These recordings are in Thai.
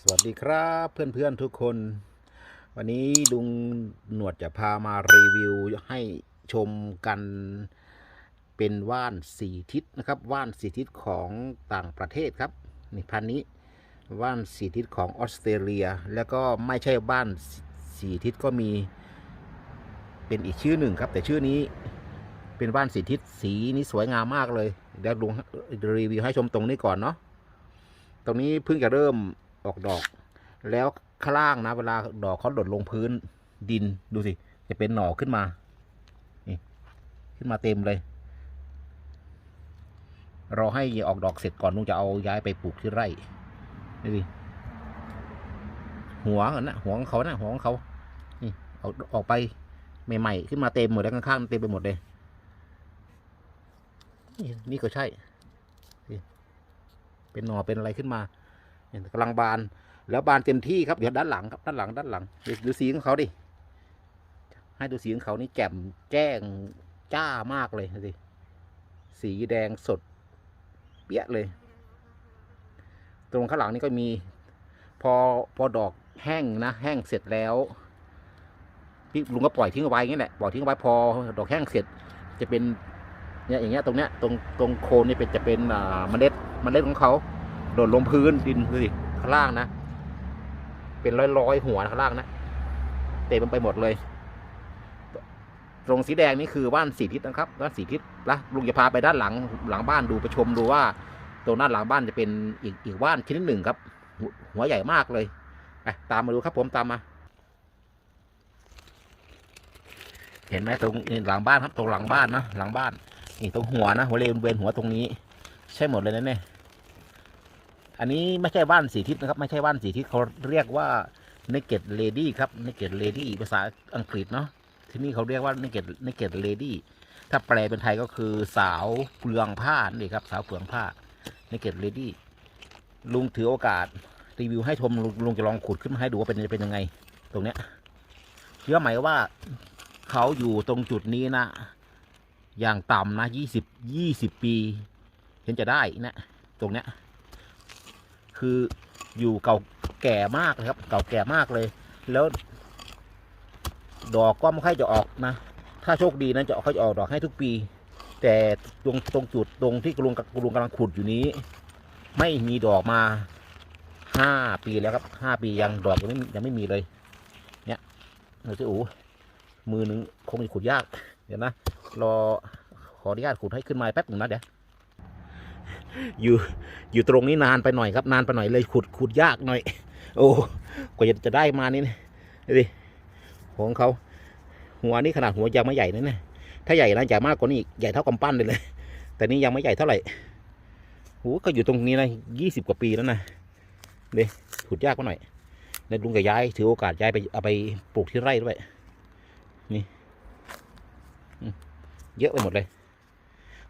สวัสดีครับเพื่อนๆทุกคน วันนี้ลุงหนวดจะพามารีวิวให้ชมกันเป็นว่านสีทิศนะครับว่านสีทิศของต่างประเทศครับนี่พันนี้ว่านสีทิศของออสเตรเลีย แล้วก็ไม่ใช่ว่านสีทิศก็มีเป็นอีกชื่อหนึ่งครับ แต่ชื่อนี้เป็นว่านสีทิศสีนี้สวยงามมากเลยเดี๋ยวลุงรีวิวให้ชมตรงนี้ก่อนเนาะตรงนี้เพิ่งจะเริ่ม ออกดอก แล้วข้างล่างนะ เวลาดอกเขาหล่นลงพื้นดินดูสิ จะเป็นหน่อขึ้นมา นี่ ขึ้นมาเต็มเลย รอให้ออกดอกเสร็จก่อนลุงจะเอาย้ายไปปลูกที่ไร่ดูสิหัวกันนะหัวของเขานะหัวของเขา นี่เอาออกไปใหม่ๆขึ้นมาเต็มหมดแล้วข้างๆเต็มไปหมดเลย นี่นี่ก็ใช่ เป็นหน่อเป็นอะไรขึ้นมา กำลังบาน แล้วบานเต็มที่ครับเดี๋ยวด้านหลังครับด้านหลังด้านหลังดูดูสีของเขาดิให้ดูสีของเขานี่แจ่มแจ้งจ้ามากเลยสิสีแดงสด เปี้ยเลย ตรงข้างหลังนี่ก็มี พอพอดอกแห้งนะแห้งเสร็จแล้วพี่ลุงก็ปล่อยทิ้งเอาไว้อย่างนี้แหละปล่อยทิ้งเอาไว้พอดอกแห้งเสร็จ จะเป็นเนี่ยอย่างเงี้ยตรงเนี้ยตรงตรงโคนนี่เป็นจะเป็นอ่าเมล็ดเมล็ดของเขา โดดลงพื้นดินดูสิข้างล่างนะ เป็นร้อยร้อยๆหัวข้างล่างนะ เต็มไปหมดเลย ตรงสีแดงนี่คือว่านสีทิศนะครับว่านสีทิศละลุงจะพาไปด้านหลังหลังบ้านดูไปชมดูว่า ตรงด้านหลังบ้านจะเป็นอีกอีกว่านชนิดหนึ่งครับหัวหัวใหญ่มากเลยไปตามมาดูครับผมตามมาเห็นไหมตรงหลังบ้านครับตรงหลังบ้านนะหลังบ้านนี่ตรงหัวนะหัวเลนเวนหัวตรงนี้ ใช่หมดเลยนะเนี่ย อันนี้ไม่ใช่ว่านสีทิศนะครับ ไม่ใช่ว่านสีทิศเขาเรียกว่า naked lady ครับ naked lady ภาษาอังกฤษเนาะที่นี่เขาเรียกว่า naked naked lady ถ้าแปลเป็นไทยก็คือสาวเปลืองผ้านี่ครับ สาวเปลืองผ้า naked lady ลุงถือโอกาสรีวิวให้ชมลุงลุงจะลองขุดขึ้นมาให้ดูว่าเป็นเป็นยังไง ตรงเนี้ยเชื่อไหมว่าเขาอยู่ตรงจุดนี้นะ อย่างต่ำนะยี่สิบยี่สิบปี เห็นจะได้นะ ตรงเนี้ย คืออยู่เก่าแก่มากเลยครับ เก่าแก่มากเลย แล้ว ดอกก็ไม่ค่อยจะออกนะ ถ้าโชคดีนั้นจะเขาจะออกดอกให้ทุกปี แต่ตรงตรงจุดตรงที่กรุงกรุงกำลังขุดอยู่นี้ ไม่มีดอกมาห้าปีแล้วครับห้าปียังดอกยังไม่ยังไม่มีเลย เนี่ยเราจะอูมือหนึ่งคงจะขุดยาก เดี๋ยวนะรอขออนุญาตขุดให้ขึ้นมาแป๊บหนึ่งนะเดี๋ยว อยู่อยู่ตรงนี้นานไปหน่อยครับ นานไปหน่อยเลยขุดขุดยากหน่อย โอ้กว่าจะจะได้มานี่นะดูดิของเขาหัวนี่ขนาดหัวยังไม่ใหญ่นะเนี่ยถ้าใหญ่นะใหญ่มากกว่านี้อีกใหญ่เท่ากำปั้นเลยเลย แต่นี่ยังไม่ใหญ่เท่าไหร่โอ้ก็อยู่ตรงนี้นะยี่สิบกว่าปีแล้วนะเดี๋ยวขุดยากกว่าหน่อยในลุงก็ย้ายถือโอกาสย้ายไปเอาไปปลูกที่ไร่ด้วยนี่เยอะไปหมดเลย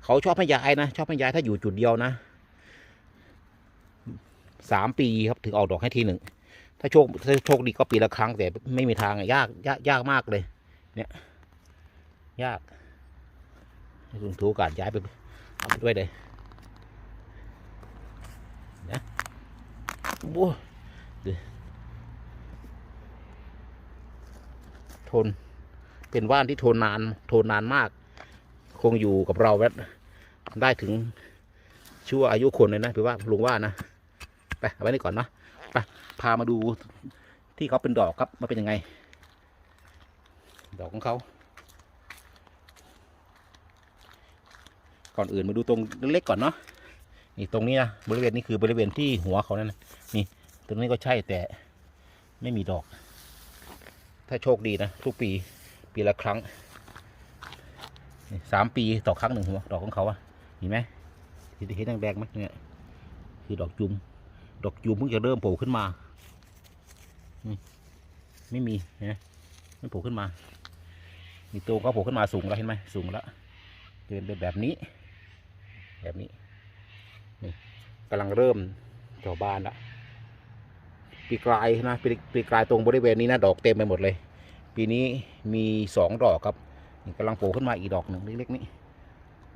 เขาชอบให้ย้ายนะ ชอบให้ย้ายถ้าอยู่จุดเดียวนะสามปีครับถึงออกดอกให้ทีหนึ่ง ถ้าโชคถ้าโชคดีก็ปีละครั้งแต่ไม่มีทางยากยากยากมากเลย เนี่ย ยากให้ลุงถือโอกาสย้ายไปเอาไปด้วยเลยนะโอ้ดูทน เป็นว่านที่ทนนาน ทนนานมาก คงอยู่กับเราแล้ว ได้ถึงชั่วอายุคนเลยนะพี่ว่าลุงว่านะไปเอาไว้นี่ก่อนนะไปพามาดูที่เขาเป็นดอกครับมาเป็นยังไง ดอกของเขาก่อนอื่นมาดูตรงเล็กก่อนเนาะนี่ตรงนี้นะบริเวณนี้คือบริเวณที่หัวเขานั่นนะนี่ตรงนี้ก็ใช่แต่ไม่มีดอก ถ้าโชคดีนะทุกปีปีละครั้งสามปีต่อครั้งหนึ่งหัวดอกของเขาอะ เห็นไหมเห็นเห็นแดงๆไหมเนี่ยคือดอกจุมดอกจุมเพิ่งจะเริ่มโผล่ขึ้นมาไม่มีนไหมไม่โผล่ขึ้นมา มีตัวก็โผล่ขึ้นมาสูงแล้วเห็นไหมสูงแล้วจะเป็นแบบนี้ แบบนี้นี่กำลังเริ่มจ่อบานละปีกลายนะปีปีกลายตรงบริเวณนี้นะดอกเต็มไปหมดเลย ปีนี้มีสองดอกครับกำลังโผล่ขึ้นมาอีกดอกหนึ่งเล็กๆนี่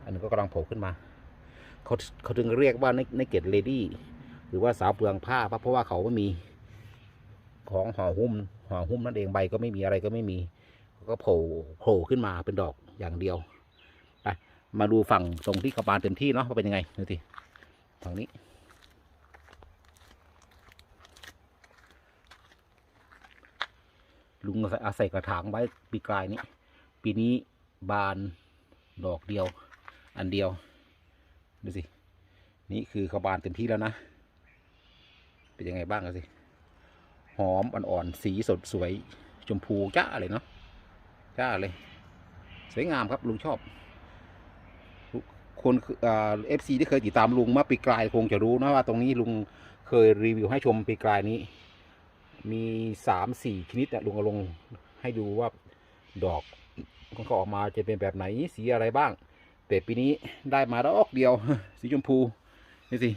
อันนึงก็กำลังโผล่ขึ้นมาเขาเขาถึงเรียกว่าในในเกตเลดี้หรือว่าสาวเปลืองผ้าเพราะว่าเขาไม่มีของห่อหุ้มห่อหุ้มนั่นเองใบก็ไม่มีอะไรก็ไม่มี ก็โผล่โผล่ขึ้นมาเป็นดอกอย่างเดียวไปมาดูฝั่งตรงที่กระบาลเต็มที่เนาะว่าเป็นยังไงดูสิฝั่งนี้ลุงอาศัยกระถางไว้ปีกลายนี้ ปีนี้บานดอกเดียว อันเดียว ดูสิ นี่คือเขาบานเต็มที่แล้วนะ เป็นยังไงบ้างกันสิ หอมอ่อนๆ สีสดสวย ชมพูจ้าเลยเนาะ จ้าเลย สวยงามครับลุงชอบ คนเอฟซีที่เคยติดตามลุงมาปีกลายคงจะรู้นะว่าตรงนี้ลุงเคยรีวิวให้ชมปีกลายนี้ มีสามสี่ชนิดอะลุงเอาลงให้ดูว่าดอกมันก็ออกมาจะเป็นแบบไหนสีอะไรบ้าง แต่ปีนี้ได้มาดอกเดียว สีชมพูนี่สิ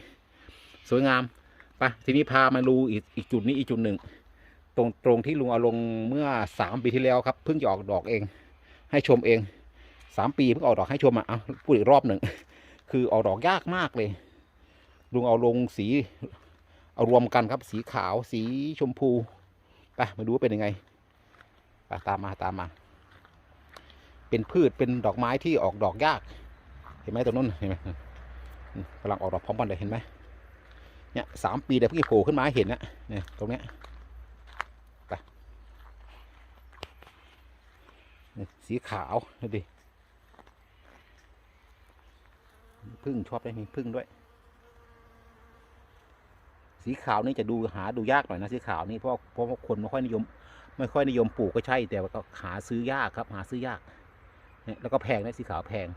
สวยงามไปทีนี้พามาดูอีกอีกจุดนี้อีกจุดหนึ่ง ตรงตรงที่ลุงเอาลงเมื่อสามปีที่แล้วครับเพิ่งจะออกดอกเอง ให้ชมเองสามปีเพิ่งออกดอกให้ชมอะเอาพูดอีกรอบหนึ่งคือออกดอกยากมากเลย ลุงเอาลงสีเอารวมกันครับ สีขาวสีชมพูไปมาดูว่าเป็นยังไงไปตามมาตามมา เป็นพืชเป็นดอกไม้ที่ออกดอกยาก เห็นไหมตรงนู้นเห็นไหมกำลังออกดอกพร้อมกันเลยเห็นไหมเนี่ยสามปีแต่เพิ่โผล่ขึ้นมาเห็นนะเนี่ยตรงเนี้ยไปสีขาวดูดิพึ่งชอบได้มีพึ่งด้วย สีขาวนี่จะดูหาดูยากหน่อยนะสีขาวนี่เพราะเพราะคนไม่ค่อยนิยม ไม่ค่อยนิยมปลูกก็ใช่แต่ว่าก็หาซื้อยากครับ หาซื้อยากเนี่ยแล้วก็แพงนะสีขาวแพง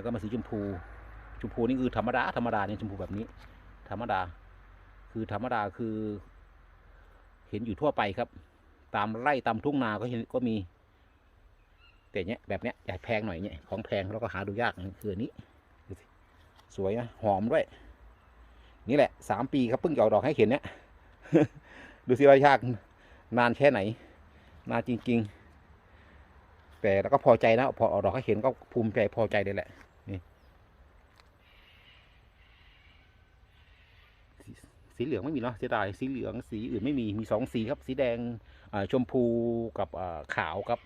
แล้วก็มาสีชมพู ชมพูนี่คือธรรมดาธรรมดาเนี่ยชมพูแบบนี้ ธรรมดา คือธรรมดาคือ เห็นอยู่ทั่วไปครับ ตามไร่ตามทุ่งนาก็เห็นก็มี แต่เนี้ยแบบเนี้ยอยากแพงหน่อยเนี้ยของแพงแล้วก็หาดูยากคืออันนี้สวยนะหอมด้วย นี่แหละสามปีครับเพิ่งออกดอกให้เห็นเนี่ยดูสิว่ายากนานแค่ไหน นานจริง ๆ แต่แล้วก็พอใจนะพอออกดอกให้เห็นก็ภูมิใจพอใจเลยแหละนี่ สีเหลืองไม่มีเนาะเสียดายสีเหลืองสีอื่นไม่มีมีสองสีครับ สีแดงชมพูกับขาวครับ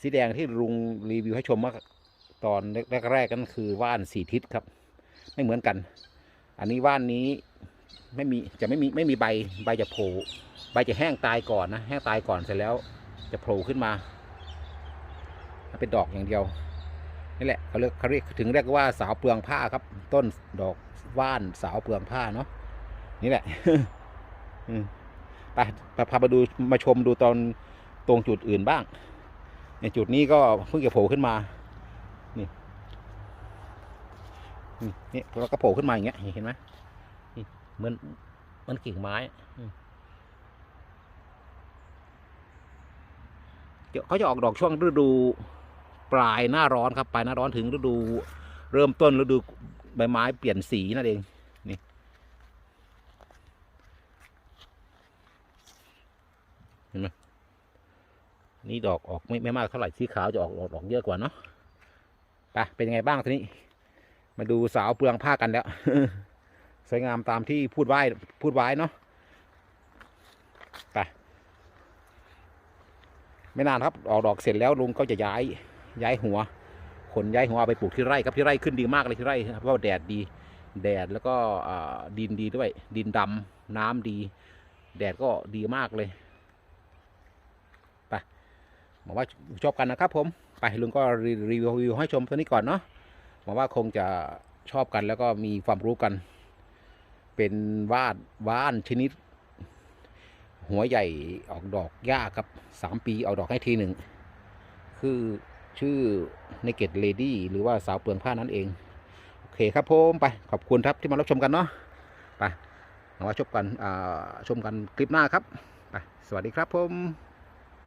สีแดงที่ลุงรีวิวให้ชมเมื่อตอนแรกๆกันคือว่านสีทิศครับ ไม่เหมือนกัน อันนี้ว่านนี้ไม่มีจะไม่มีไม่มีใบใบจะโผล่ใบจะแห้งตายก่อนนะแห้งตายก่อนเสร็จแล้วจะโผล่ขึ้นมาเป็นดอกอย่างเดียวนี่แหละเขาเรียกเขาเรียกถึงเรียกว่าสาวเปลืองผ้าครับ ต้นดอกว่านสาวเปลืองผ้าเนาะ นี่แหละไปพามาดูมาชมดูตอนตรงจุดอื่นบ้างในจุดนี้ก็เพิ่งจะโผล่ขึ้นมา นี่ นี่นี่แล้วก็โผล่ขึ้นมาอย่างเงี้ย เห็นไหมเหมือนเหมันกิ่งไม้เขาจะออกดอกช่วงฤดูปลายหน้าร้อนครับ ปลายหน้าร้อนถึงฤดู เริ่มต้นฤดูใบไม้เปลี่ยนสีนั่นเอง นี่ เห็นไหม นี่ดอกออกไม่ไม่มากเท่าไหร่สีขาวจะออกดอกดอกเยอะกว่าเนาะไปเป็นยังไงบ้างทีนี้ มาดูสาวเปลืองผ้ากันแล้วสวยงามตามที่พูดไว้พูดไว้เนาะไปไม่นานครับออกดอกเสร็จแล้วลุงก็จะย้ายย้ายหัว ขนย้ายหัวไปปลูกที่ไร่ครับที่ไร่ขึ้นดีมากเลยที่ไร่เพราะว่าแดดดี แดดแล้วก็ดินดีด้วย ดินดำน้ำดี แดดก็ดีมากเลย หวังว่าชอบกันนะครับผม ไปลุงก็รีรีวิวให้ชมตัวนี้ก่อนเนาะหวังว่าคงจะชอบกันแล้วก็มีความรู้กัน เป็นว่านว่านชนิด หัวใหญ่ออกดอกยากครับสามปีออกดอกให้ทีหนึ่ง คือชื่อในเกตเลดี้หรือว่าสาวเปลืองผ้านั่นเอง โอเคครับผมไปขอบคุณครับที่มารับชมกันเนาะไปเอาไว้ชมกันชมกันคลิปหน้าครับไปสวัสดีครับผม